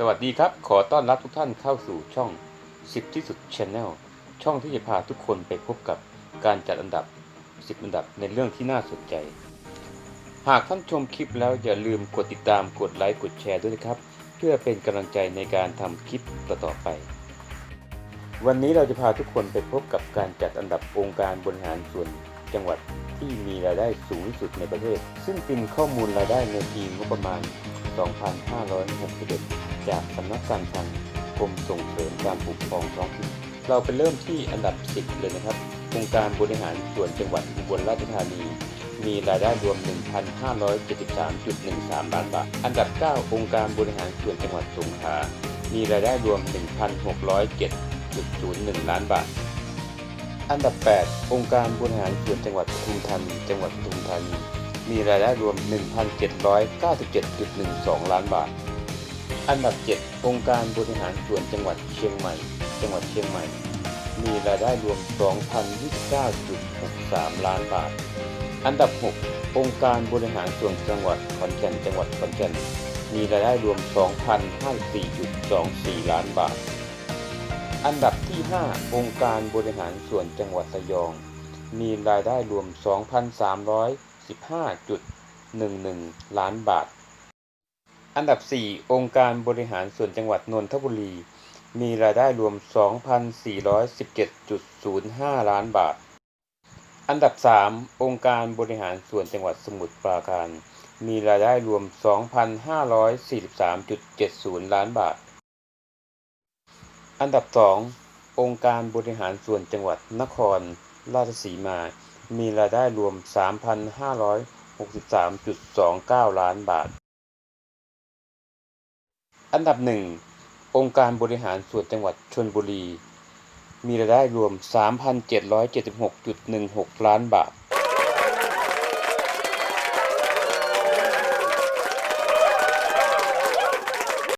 สวัสดีครับ ขอต้อนรับทุกท่านเข้าสู่ช่อง 10 ที่สุด Channel ช่องที่จะพาทุกคนไปพบกับการจัดอันดับ 10 อันดับในเรื่องที่น่าสนใจ หากท่านชมคลิปแล้วอย่าลืมกดติดตามกดไลค์กดแชร์ด้วยนะครับ เพื่อเป็นกำลังใจในการทำคลิปต่อๆไป วันนี้เราจะพาทุกคนไปพบกับการจัดอันดับองค์การบริหารส่วนจังหวัดที่มีรายได้สูงที่สุดในประเทศ ซึ่งเป็นข้อมูลรายได้ในปีงบประมาณ 2561 จากสำนักการคลังกรมส่งเสริมการปกครองท้องถิ่น เราไปเริ่มที่อันดับ 10 เลยนะครับองค์การบริหารส่วนจังหวัดอุบลราชธานี มีรายได้รวม 1,573.13 ล้านบาท อันดับ 9 องค์การบริหารส่วนจังหวัดสงขลา มีรายได้รวม 1,607.01 ล้านบาท อันดับ 8 องค์การบริหารส่วนจังหวัดปทุมธานี จังหวัดปทุมธานี มีรายได้รวม 1,797.12 ล้านบาท อันดับ 7 องค์การบริหารส่วนจังหวัดเชียงใหม่ จังหวัดเชียงใหม่ มีรายได้รวม 2,029.63 ล้านบาท อันดับ 6 องค์การบริหารส่วนจังหวัดขอนแก่น จังหวัดขอนแก่น มีรายได้รวม 2,054.24 ล้านบาท อันดับที่ 5 องค์การบริหารส่วนจังหวัดระยอง มีรายได้รวม 2,300 2,315.11 ล้านบาท อันดับ 4 องค์การบริหารส่วนจังหวัดนนทบุรี มีรายได้รวม 2,417.05 ล้านบาท อันดับ 3 องค์การบริหารส่วนจังหวัดสมุทรปราการ มีรายได้รวม 2,543.70 ล้านบาท อันดับ 2 องค์การบริหารส่วนจังหวัดนครราชสีมา มีรายได้รวม 3,563.29 ล้านบาท อันดับ 1 องค์การบริหารส่วนจังหวัดชลบุรี มีรายได้รวม 3,776.16 ล้านบาท